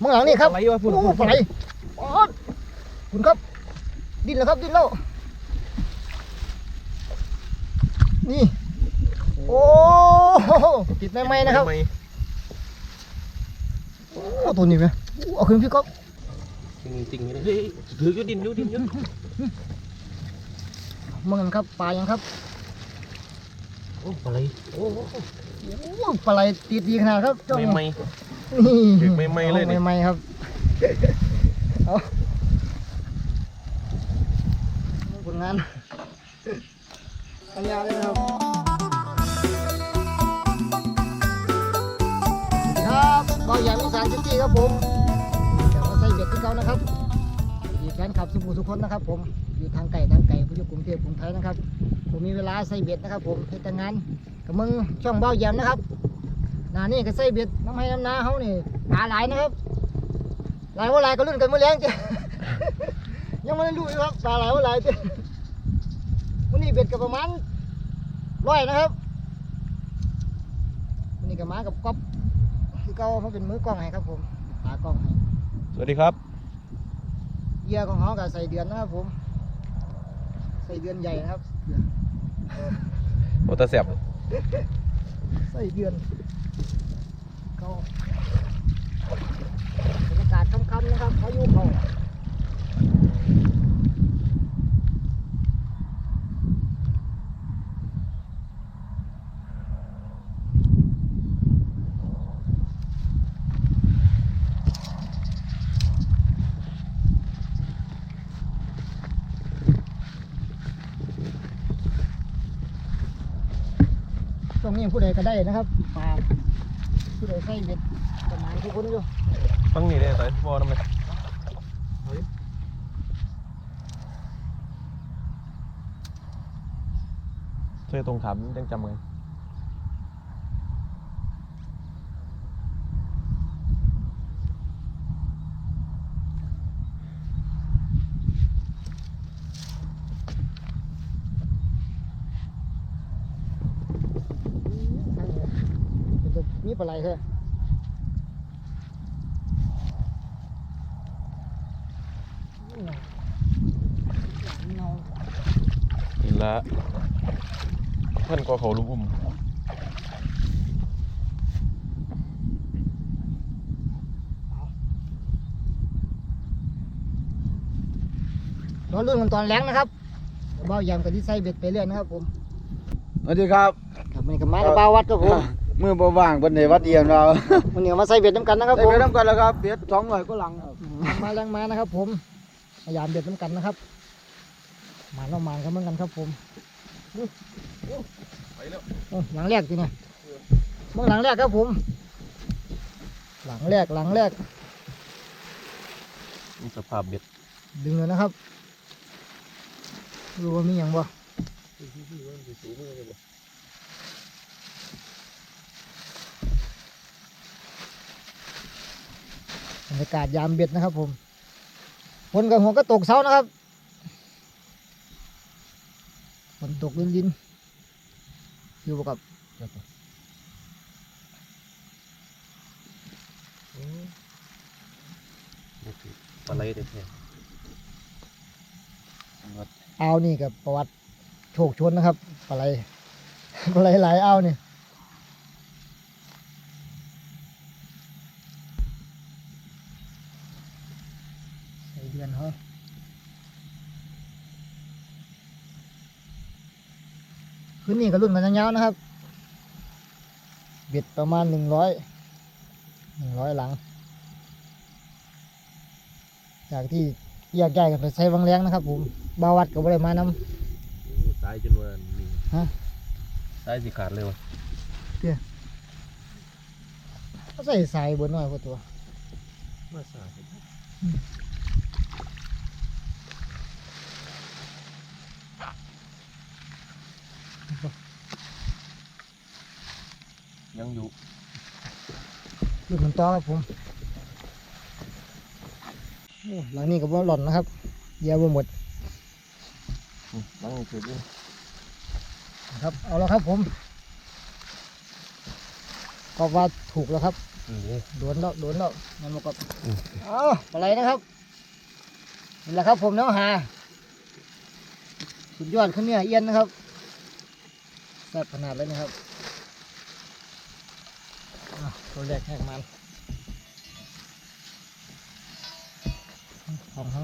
มองหลังนี่ครับอะไรวะพุ่นโอ้ปลาไหลปอดคุณครับ ดิ้นแล้วครับดิ้นแล้วนี่ โอ้ติดไม่ๆนะครับโอ้ตัวนี้ไหมเอาขึ้นพี่ก๊อกจริงจริงเลยถือยู่ดินยูดินยู่มึงครับปลายังครับโอ้อะไรโอ้โอ้ปลาไหลติดดีขนาดครับจ้องไม่ไม่ นี่เด็กไม่ๆเลยนี่ อาไม่ๆครับเอาผลงานอันยาวเลยนะครับสวัสดีครับบอยใหญ่มิสานซิตี้ครับผมเดี๋ยวมาใส่เบ็ดที่เขานะครับมีแฟนคลับสุภูทุกคนนะครับ ผมอยู่ทางไก่ทางไก่ผู้อยู่กรุงเทพกรุงไทยนะครับ ผมมีเวลาใส่เบ็ดนะครับ ผมเฮ็ดแต่งานกับมึงช่องเบ้าแยมนะครับ หนานี่ก็ใส่เบ็ดน้ำให้น้ำนาเขานี่ปลาหลายนะครับ หลายว่าหลายก็รุ่นกันเมื่อแรงจ้ะยังไม่ได้รู้อยู่ครับปลาหลายว่าหลายจ้ะวันนี้เบ็ดกับประมาณร้อยนะครับวันนี้กับมากับก๊อฟที่เขาเขาเป็นมือกล้องให้ครับผมตากล้องให้สวัสดีครับเหยื่อของเขาก็ใส่เดือนนะครับผม ใส่เดือนใหญ่นะครับโอตาเสียบใส่เดือน เขาบรรยากาศค่ำๆนะครับเขาอยู่เขาตรงนี้ผู้ใดก็ได้นะครับปลา ใส่เบ็ดประมาณทุกคนอยู่ฟังนี่ได้ต่อยบอลน้ำเลยช่วยตรงขามยังจำไงมันจะมีปลาไหลใช่เงา อีละเพื่อนก็เขาลุมอุ้มรอรุ่นกันตอนแรงนะครับเดี๋ยวเบายามกับที่ใส่เบ็ดไปเรื่อยนะครับผมสวัสดีครับครับมันกับมากับเบาวัดครับผมมือบ่ว่างเป็นในวัดเดียวเราวันนี้มาใส่เบ็ดน้ำกันนะครับได้ผมไปน้ำกันแล้วครับเบียดสองร้อยก็หลังครับมาแรงมานะครับ ผมพยายามเบ็ดน้ำกันนะครับห มานเราหมานกันเหมือนกันครับผมไปแล้วโอ้หลังแรกทีเนี่ยเมื่อหลังแรกครับผม หลังแรกหลังแรกมีสภาพเบ็ดดึงเลยนะครับรู้ว่ามีอย่างบ่บรรยากาศยามเบ็ดนะครับผมฝนกับหัวก็ตกเช้านะครับ ฝนตกลินลินๆอยู่กับปลาไหลแท้อ่าวนี่กับประวัติโชคชนนะครับปลาไหลปลาไหลหลายอ่าวนี่ใส่เดือนเขา คืนนี้ก็รุ่นกันยาวๆนะครับ เบ็ดประมาณหนึ่งร้อยหนึ่งร้อยหลัง จากที่แยกย้ายกันไปใช้วังเลี้ยงนะครับ ผมบาวัดก็บ่ได้มานำๆสายจนว่านี่ฮะสายสิขาดเลยวะก็ใส่สายบนน้อยกว่าตัวมาสาย ยังอยู่ลูกมันต่อครับผมโอ้หลังนี้ก็บ่หล่อนนะครับเหยียบบ่หมดนั่งเฉยด้วยนะครับ เอาแล้วครับผม ก็ว่าถูกแล้วครับนี่โดนแล้วโดนแล้วมันมากับอืมเอาอะไรนะครับนี่แหละครับผมเนาะหาสุดยอดขึ้นเนี่ยเอียนนะครับแซ่บขนาดเลยนะครับอะ ตัวแรกแหกมันของเขา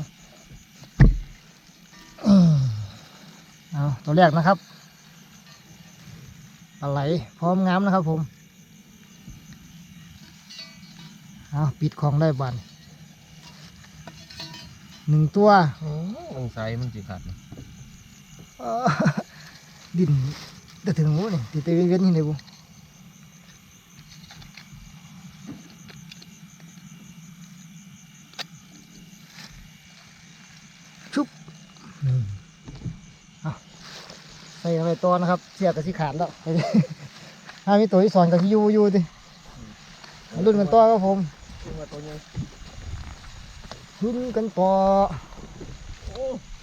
อืมเอาตัวแรกนะครับปลาไหลพร้อมงามนะครับผมเอาปิดของได้บันหนึ่งตัวมันไซส์มันจีขาดนะเอ่อดินจะถึงหมูนี่ติดเตเวียนๆนี่เลยบุชุบอืมเอาใส่อะไร ตัวนะครับเสียกับสิขาดแล้วถ้ามีตัวที่สอนกับที่ยูอยูดิมารุ่นกันตัวครับผมตัวนี้ขึ้นกันต่อ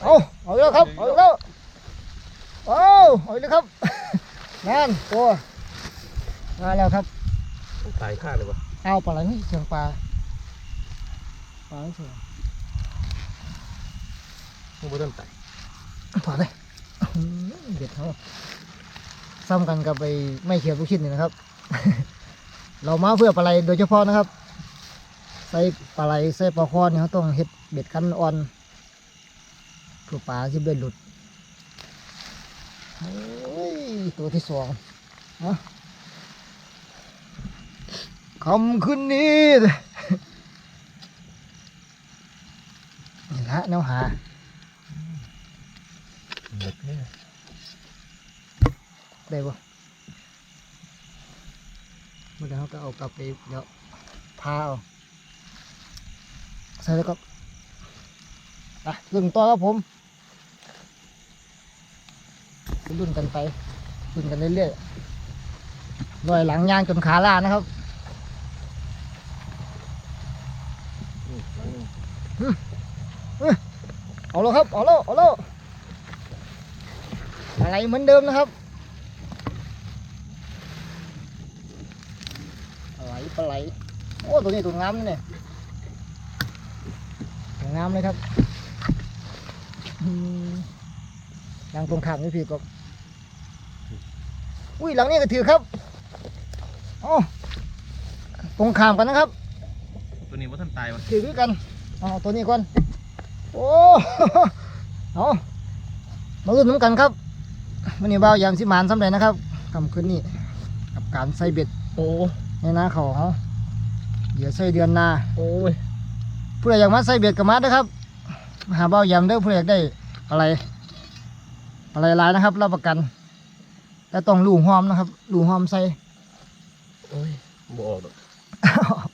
เอาเอาอีกแล้วครับเอาอีกแล้วเอาเอาอีกแล้วครับนั่นตัวมาแล้วครับตายค่าเลยวะเอาปลาอะไรนี่เชียงปลาปลาไม่เชียงมันไม่ต้องตายปลาเลยอื้อหือ เด็ดเขาซ้ำกันกับไปไม่เขียวลูกชิ้นนี่นะครับ เรามาเพื่อปลาไหลโดยเฉพาะนะครับ ใส่ปลาไหลใส่ปลาคอเนี่ยเขาต้องเฮ็ดเบ็ดคันอ่อนเพื่อปลาที่เบ็ดหลุดตัวที่สองอะคำขึ้นนี้นี่ละแนวหา เล็กเนี่ยได้ปะเมื่อเดี๋ยวเขาก็เอากลับไปเดี๋ยวพาเอาใส่แล้วก็ไปรุ่นต่อครับผมรุ่นกันไปรุ่นกันเรื่อยๆลอยหลังยางจนขาลานะครับเอาแล้วครับ เอาแล้วเอาแล้ว อะไรเหมือนเดิมนะครับปลาไหลปลาไหล โอ้ตัวนี้ตัวงามนี่เนี่ยตัวงามเลยครับอืมหลังตรงขามนี่พี่กบอุ้ยหลังนี้ก็ถือครับโอ้ตรงขามกันนะครับ ตัวนี้ว่าท่านตายวะถือด้วยกันเอาตัวนี้ก่อนโอ้เอามาลุ้นน้ำกันครับ วันนี้บ่าวยามสิมานสำเร็จนะครับคำคืนนี้กับการใส่เบ็ดโอ้ในนาเขาเขาเดี๋ยวใส่เดือนหนาโอ้ยผู้ใดอยากมาใส่เบ็ดกับมาเด้อครับมาหาเบาวยามเด้อผู้ใดอยากได้อะไร อะไรหลายนะครับรับประกันแต่ต้องลูหอมนะครับลูหอมใส่โอ้ยบ่ออกหรอก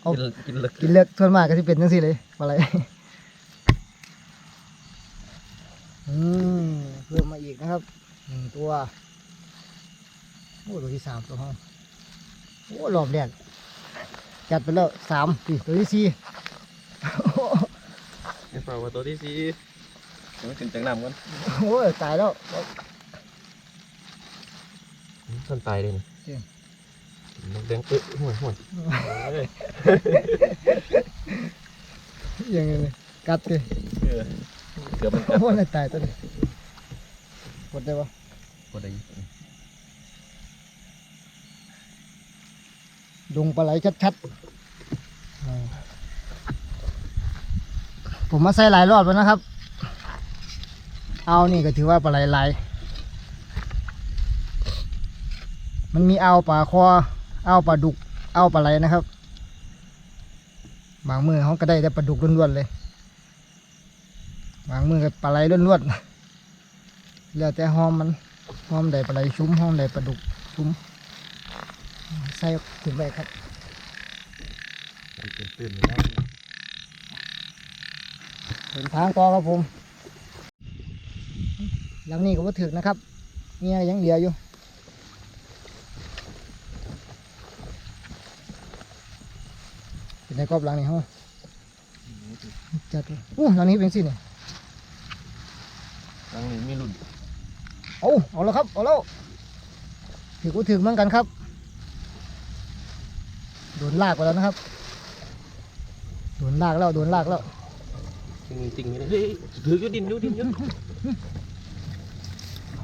เอากินกินเลิกกินเลือกส่วนมากก็ที่เป็นจังซี่เลยอะไรอืมเพิ่มมาอีกนะครับ หนึ่งตัว โอ้ตัวที่สามตัวห้องโอ้รอบแรกจัดไปแล้วสามสี่ตัวที่สี่ไอ้ฝ่าว่าตัวที่สี่มันขึ้นจากน้ำกันโอ้ยตายแล้วท่านตายเลยนี่จริง นกแดงเอ้ยห่วยห่วยเอ้ยยังไงเลยกัดเลยเออเกือบมันกัดโอ้ยตายตัวนี้กดได้ปะ พอดีดงปลาไหลชัดๆ ผมมาใส่หลายรอบแล้วนะครับ เอานี่ก็ถือว่าปลาไหลไหลมันมีเอาปลาคอ เอาปลาดุก เอาปลาไหลนะครับ บางมือเขาก็ได้แต่ปลาดุกล้วนๆเลย บางมือก็ปลาไหลล้วนๆ แล้วแต่หอมมัน หอมได้ปลาไหลชุ่มหอมได้ปลาดุกชุ่มใส่ถึงไปครับตื่นตื่นแล้วเห็นทางต่อครับผมหลังนี้ก็ว่าถึกนะครับมีอะไรยังเหลืออยู่เป็นในกรอบหลังนี้เฮาจัดเลยอู้หลังนี้เป็นสิเนี่ยครั้งนี้มีรุ่น เอาเอาแล้วครับ เอาแล้วถือกูถึกเหมือนกันครับ โดนลากไปแล้วนะครับ โดนลากแล้ว โดนลากแล้ว จริงจริงๆเลยเฮ้ยถืออยู่ดินอยู่ดินอยู่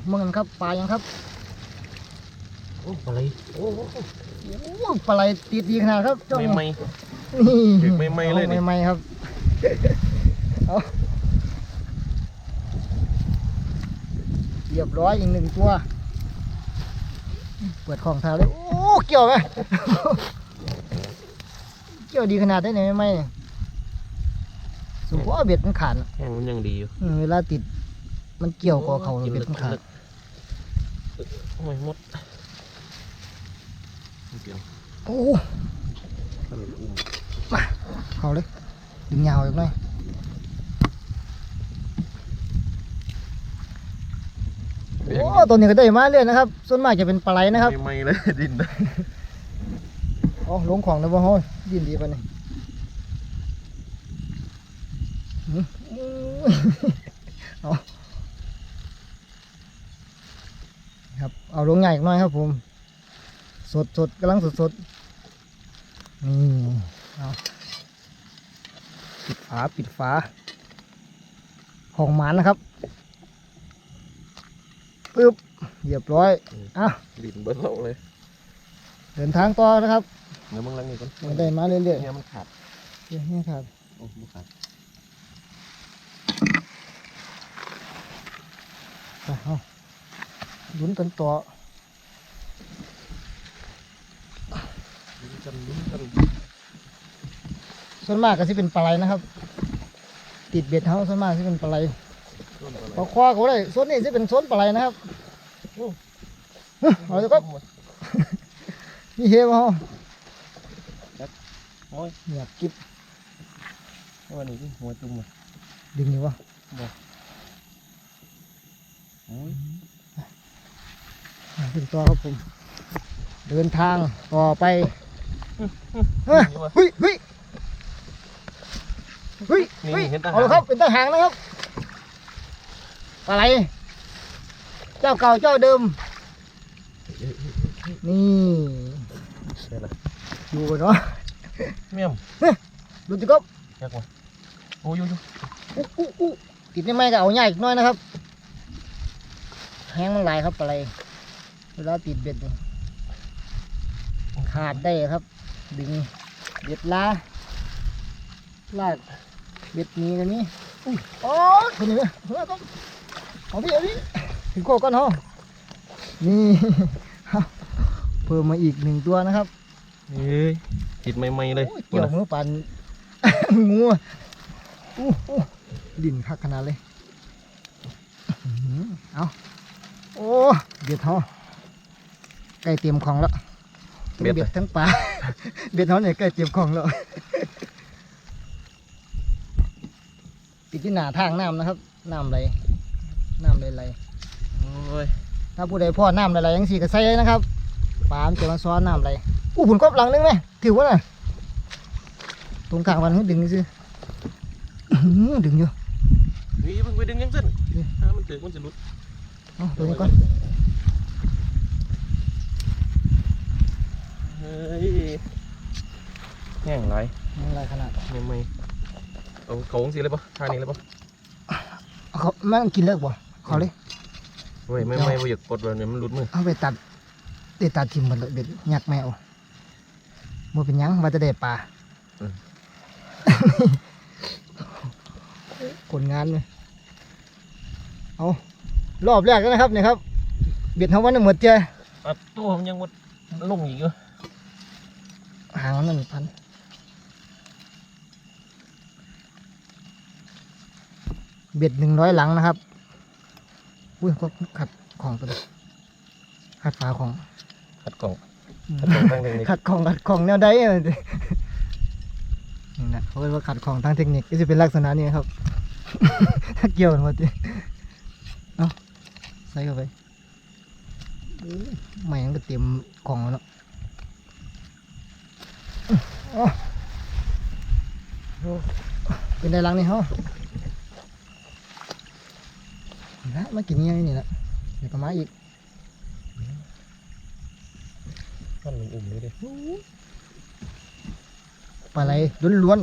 เมื่อกันครับ ปลายังครับ โอ้อะไรโอ้โหโอ้ปลาไหลติดดีขนาดครับจ้องไม่ไม่นี่ถึงไม่ๆเลยนี่อาไม่ๆครับ เอา รียบร้อยอีกหนึ่งตัว เปิดของเท้าเลยโอ้เกี่ยวไหมเกี่ยวดีขนาดได้ไหนไม่ๆเนี่ยสูงกว่าเบ็ดมันขาดอะแห้งมันยังดีอยู่อืมเวลาติด มันเกี่ยวกับเขาเบ็ดมันขาดโอ้ยหมดเกี่ยวโอ้ทำไมอุ้มเขาเลยดึงยาวอีกหน่อย โอ้ตัวนี้ก็ได้มาเรื่อยนะครับ ส่วนมากจะเป็นปลาไหลนะครับไม่ไม่เลยดินนะอ๋อลงของนะบ่เฮายินดีปะนี่หืมเอาครับเอาลงใหญ่อีกหน่อยครับผม สดสดกำลังสดสดนี่เอาปิดฝาปิดฝาของหมานนะครับ ปึ๊บเรียบร้อยอะดินเบิ้ลเราเลย เดินทางต่อนะครับเนื้อมึงลังนี่ก่อนมันได้มาเรื่อยๆเนี่ยมันขาดนี่ครับโอ้มันขาดไปเอาลุ้นกันต่อลุ้นกันลุ้นกันส่วนมากก็สิเป็นปลาไหลนะครับ ติดเบ็ดเฮาส่วนมากสิเป็นปลาไหลต้นอะไร ปลาควาเขาได้ส่วนนี้สิเป็นส่วนปลาไหลนะครับโอ้เอาเลยครับนี่เฮมาเฮาโอ้ยเงียบกิ๊บวันนี้ที่หัวจุ่มอะดึงอยู่วะโอ้ยอะถึงตัวครับผม เดินทางต่อไปเฮ้ยเฮ้ยเฮ้ยเฮ้ยนี่เฮ้ยเห็นทเอาหารละครับเป็นทหารนะครับ ปลาไหลเจ้าเก่าเจ้าเดิม นี่ใช่ละอยู่กันเนาะเมี่ยมดูจิครับยากว่ะโอ้ยอยู่อยู่อู้อู้อู้ติดนี่ไม่ก็เอาใหญ่อีกหน้อยนะครับ แห้งมันหลายครับปลาไหลเวลาติดเบ็ดนี่ขาดได้ครับ ดึงเบ็ดลาลากเบ็ดหนี้กันนี้อุ้ยอ๋อคนนี้ไหมเฮ้ยต้อง เอาพี่เอาพี่ถึงโคก่อนเฮานี่เพิ่มมาอีกหนึ่งตัวนะครับเฮ้ยติดไม่ไม่เลยโอ้ยเกี่ยวมือปันงูอะอู้อู้ดินคักขนาดเลยอื้อหือเอาโอ้เบียดเฮาใกล้เตรียมของแล้วทั้งเบียดทั้งปลาเบียดเฮาเนี่ยใกล้เตรียมของแล้วติดที่หน้าทางน้ำนะครับน้ำไหล น้ำไหลไหลโอ้ยถ้าผู้ใดพ่อน้ำไหลไหลยังสี่ก็ใส่เลยนะครับปลามันจะมาซ้อนน้ำไหลอู้ผุนกบหลังนึงไหมถือว่าน่ะตรงกลางมันให้ดึงซื้ออื้อหือดึงอยู่นี่มึงไปดึงยังเส้นนี่ถ้ามันเจอมันจะหลุดเอาตัวนี้ก่อนเฮ้ยแห้งไรมันอะไรขนาดไม่ไม่เอาเขาของสีเลยปะท่านี้เลยปะเอาเขามันกินเลิกบ่เขาเลยเฮ้ยไม่ไม่ว่าอยากกดเลยเนี่ยมันหลุดมือเอาไปตัดเด็ดตัดทิมหมดเลยเด็ดยักแมวบ่เป็นหยังว่าจะได้ปลาผลงานเลยเอารอบแรกแล้วนะครับเนี่ยครับ เบ็ดเขาวันหนึ่งหมดเจ้อะตัวมันยังวัดลงอีกเหรอหางมันนั่นพันเบ็ดหนึ่งร้อยหลังนะครับ อุ้ยก็ขัดของตัวนี้ขัดฝาของขัดกล่องขัดกล่องทางเทคนิคขัดของขัดของแนวใดอะนี่นะเขาเรียกว่าขัดของทางเทคนิคก็จะเป็นลักษณะนี้ครับ ถ้าเกี่ยวกันหมดดิเอาใส่เข้าไปอื้อไม่งั้นก็เต็มกล่องแล้วเนาะอ๋อโอ้เป็นไดรังนี่เขา นี่ละมากินยังนี่แหละเดี๋ยวก็มาอีกท่านมันอุ่มเลยดิปลาไหลล้วน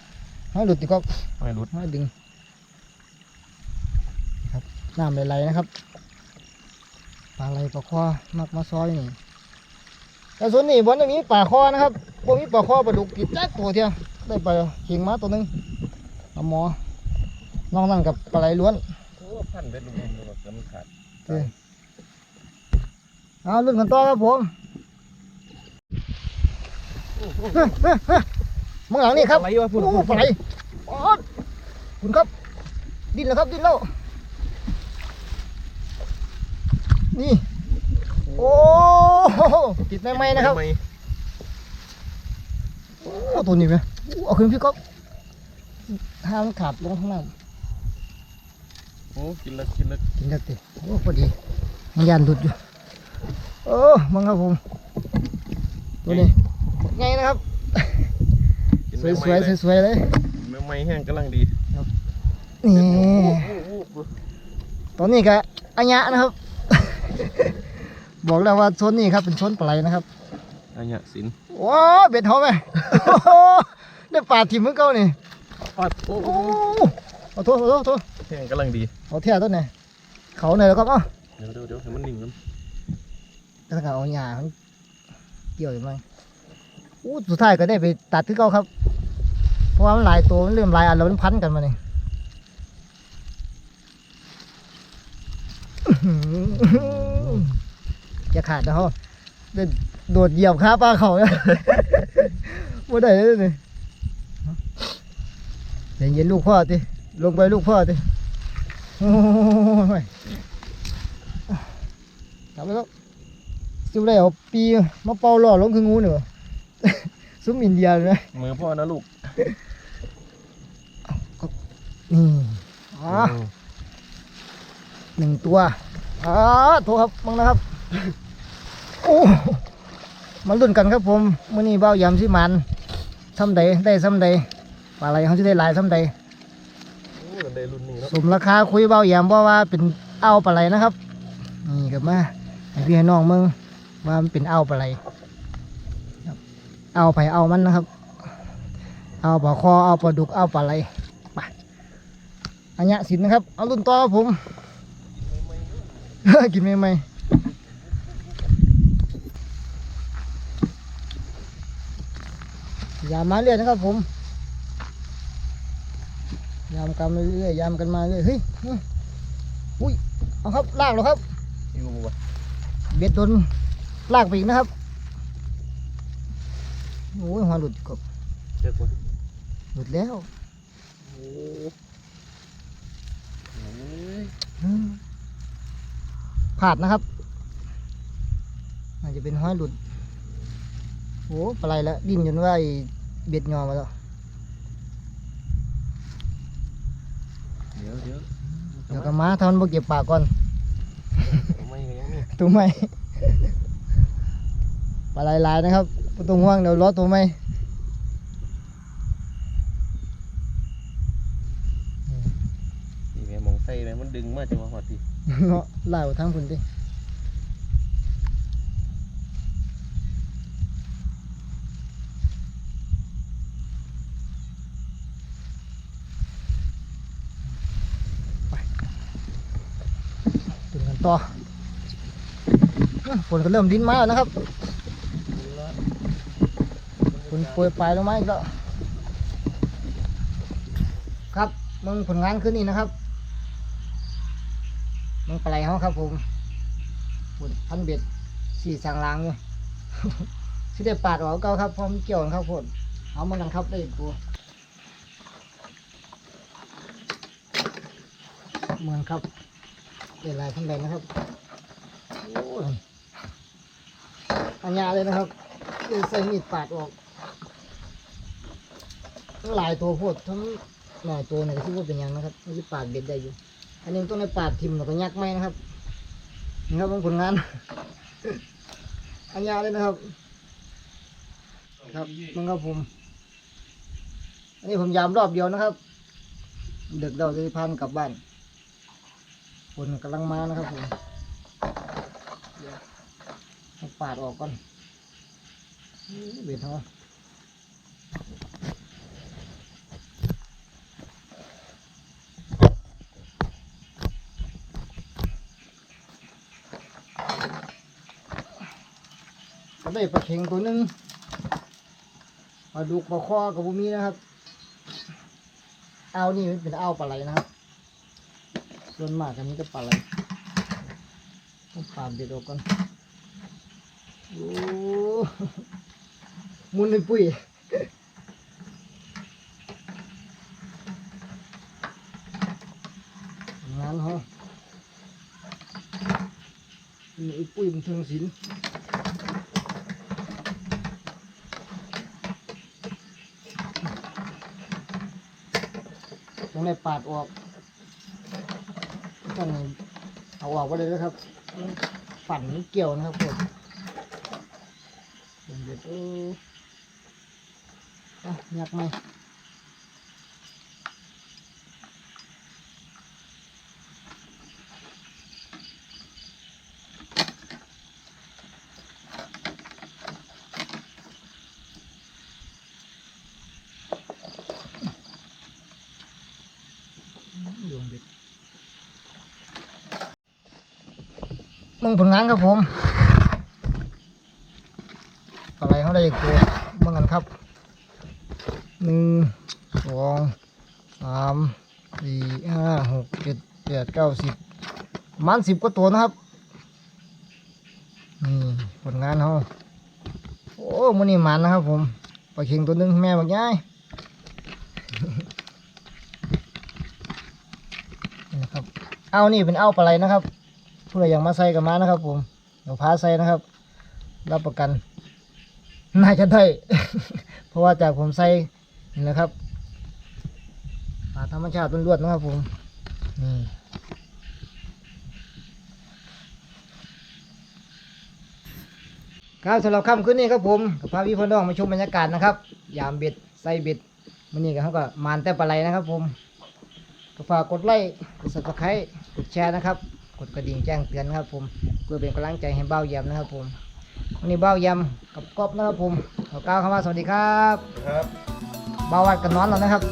ๆให้หลุดติก็ไม่รุดให้ดึงครับน้ำไหลๆนะครับปลาไหลปลาคอมักมาซอยนี่แต่ส่วนนี้บนนี้ปลาคอนะครับพวกนี้ปลาคอปลาดุกกิดแจ๊กตัวเดียวได้ปลาเข่งมาตัวหนึงเอาหมอนอกนั่นกับปลาไหลล้วนโอ้ พันเบ็ดลุงอุ้มเลยแบบจะมันขาดเอาลุ้นกันต่อครับผมเฮ้ยเฮ้ยเฮ้ยมึงหลังนี่ครับอะไรวะพูดโอ้ไหลอ๋อคุณครับ ดิ้นแล้วครับดิ้นแล้วนี่ โอ้ติดในไม้นะครับ โอ้ตัวนี้ไหมโอ้เอาขึ้นพี่ก๊อกห้ามขาดลงข้างล่าง โอ้กินแล้วกินแล้วกินได้ติโอ้พอดีมันยันดุดอยู่โอ้มังครับผมตัวนี้ไงนะครับกินสไม่วยไหม้เลยๆสวยๆเลยไม่ไหม้แห้งกำลังดีนี่โอ้โหตอนนี้ก็อัญญะนะครับ บอกแล้วว่าโซนนี้ครับเป็นโซนปลาไหลนะครับอันเนี้ยสินว้าวเบ็ดเขาไหมโอ้โหได้ปลาทิมมือเก่านี่ปัดโอ้โอ้ขอโทษขอโทษขอโทษแห้งกำลังดีเอาเที่ยวต้นไหนเขาหน่อยแล้วก็เอ้าเดี๋ยวเดี๋ยวเดี๋ยวให้มันนิ่งกันแล้วก็เอาหญ้ามันเกี่ยวอยู่ไหมอู้สุดท้ายก็ได้ไปตัดที่เก่าครับ เพราะว่ามันหลายตัวมันเริ่มหลายอันแล้วมันพันกันมานี่จะขาดนะเขาเดินโดดเหยียบขาปลาเขาเนี่ยว่าได้เลยนี่เย็นเย็นๆลูกพ่อติลงไปลูกพ่อติ โอ้ยกลับไปแล้วซิวได้เอาปีมาเป่าล่อลงคืองูเหนือซุ้มอินเดียเลยนะมือพ่อนะลูกนี่อ๋อมหนึ่งตัวอ๋อโทษครับมังนะครับโอ้มาลุ้นกันครับผมมื่อนี้เบ้ายำสิมันซ้ำใดได้ซ้ำใดปลาไหลเขาจะได้หลายซ้ำใดโอ้ ได้รุ่นนี้เนาะสมราคาคุยเบ้ายำเพราะว่าเป็นเอาปลาไหลนะครับ นี่กับมาให้พี่ให้น้องมึงว่ามันเป็นเอาปลาไหลครับเอาไผ่เอามันนะครับ เอาปลาคอเอาปลาดุกเอาปลาไหลไปอันนี้สินนะครับ เอารุ่นต่อผมกินไม่ไหมยามาเรื่อยนะครับผม ยามกันมาเรื่อยยามกันมาเรื่อยเฮ้ยเฮ้ยอุ้ยเอาครับลากแล้วครับอยู่วะเบ็ดโดนลากไปอีกนะครับโอ้ยหัวหลุดกบเจ็บวะหลุดแล้วโอ้โอ้ยอืมพลาดนะครับอาจจะเป็นห้อยหลุดโอ้ปลาไหลแล้วดิ้นจนว่าไอ้เบ็ดงอมาแล้ว เดี๋ยวเดี๋ยว เดี๋ยวก็มาทำบ่เก็บปากก่อนทำไมกันยังนี่ตัวไม่ปลาไหลหลายนะครับบ่ต้องห่วงเดี๋ยวรอตัวไม่นี่ไงมองไส้เลยมันดึงมาจังหวะหอดทีเนาะไล่เอาทั้งคุณดิ ต่อฝนก็เริ่มดิ้นมาแล้วนะครับฝนโปรยปลายลงมาอีกแล้วครับมึงผลงานขึ้นนี่นะครับมึงปลาไหลเขาครับผมปุ่นพันเบ็ดสี่สางลางอยู่สิได้ปาดออกเก่าครับพราะมันเกี่ยวครับผมเอามากันครับได้กตัวเหมือนครับ เวลายพันใดนะครับอัญญาเลยนะครับเลยใส่มีดปาดออกทั้งหลายตัวโพดทั้งหน่อยตัวเนี่ยก็คิดว่าเป็นยังนะครับมันจะปาดเบ็ดได้อยู่ อันนี้ต้องในปาดทิมแล้วก็ยักไหมนะครับนี่ครับผลงาน อันยาเลยนะครับ ครับมันครับผม อันนี้ผมยามรอบเดียวนะครับ เด็กเราจะพันกลับบ้าน ฝนกำลังมานะครับผมเดี๋ปาดออกก่อนเบียดเขาก็ได้ปลาเข่งตัวนึงปลาดุกปลาข้อกับพวกนี้นะครับ เอานี่เป็นเอาปลาไหลนะครับ ส่วนมากกันนี้ก็ปลาไหลต้องปาดเด็ดออกก่อนโอ้มุนเป็นปุ้ยงานเหรอนี่ปุ้ยมันเทิงศิลป์ต้องได้ปาดออก ต้องเอาออกไปเลยนะครับ ฝันเกี่ยวนะครับผมเด็ดเอออะยักไหม มึงผลงานครับผมอะไรเขาได้อีกตัวเมื่อกันครับหนึ่งสองสามสี่ห้าหกเจ็ดแปดเก้าสิบมันสิบกว่ตัวนะครับนี่ผลงานเขาโอ้มันนี่มันนะครับผมปลาเข็งตัวนึงแม่บักย้ายนี่นะครับ เอานี่เป็นเอาปลาไหลนะครับ ผู้ใดอยากมาใส่กับมานะครับ ผมเดี๋ยวพาใส่นะครับ รับประกันน่าจะได้ เพราะว่าจากผมใส่นี่นะครับปลาธรรมชาติล้วนๆนะครับ ผมนี่ครับสำหรับค่ำคืนนี้ครับผมกับพาพี่พ่อน้องมาชมบรรยากาศนะครับ ยามเบ็ดใส่เบ็ดมันนี่ก็เขาก็มานแต่ปลาไหลนะครับ ผมก็ฝากกดไลค์กด subscribe กดแชร์นะครับ กดกระดิ่งแจ้งเตือนนะครับ ผมเพื่อเป็นกำลังใจให้เบ้าแยมนะครับ ผมวันนี้เบ้าแยมกับกอบนะครับผมขอกล่าวคำว่าสวัสดีครับ ครับเบ้าวัดกันนอนแล้วนะครับ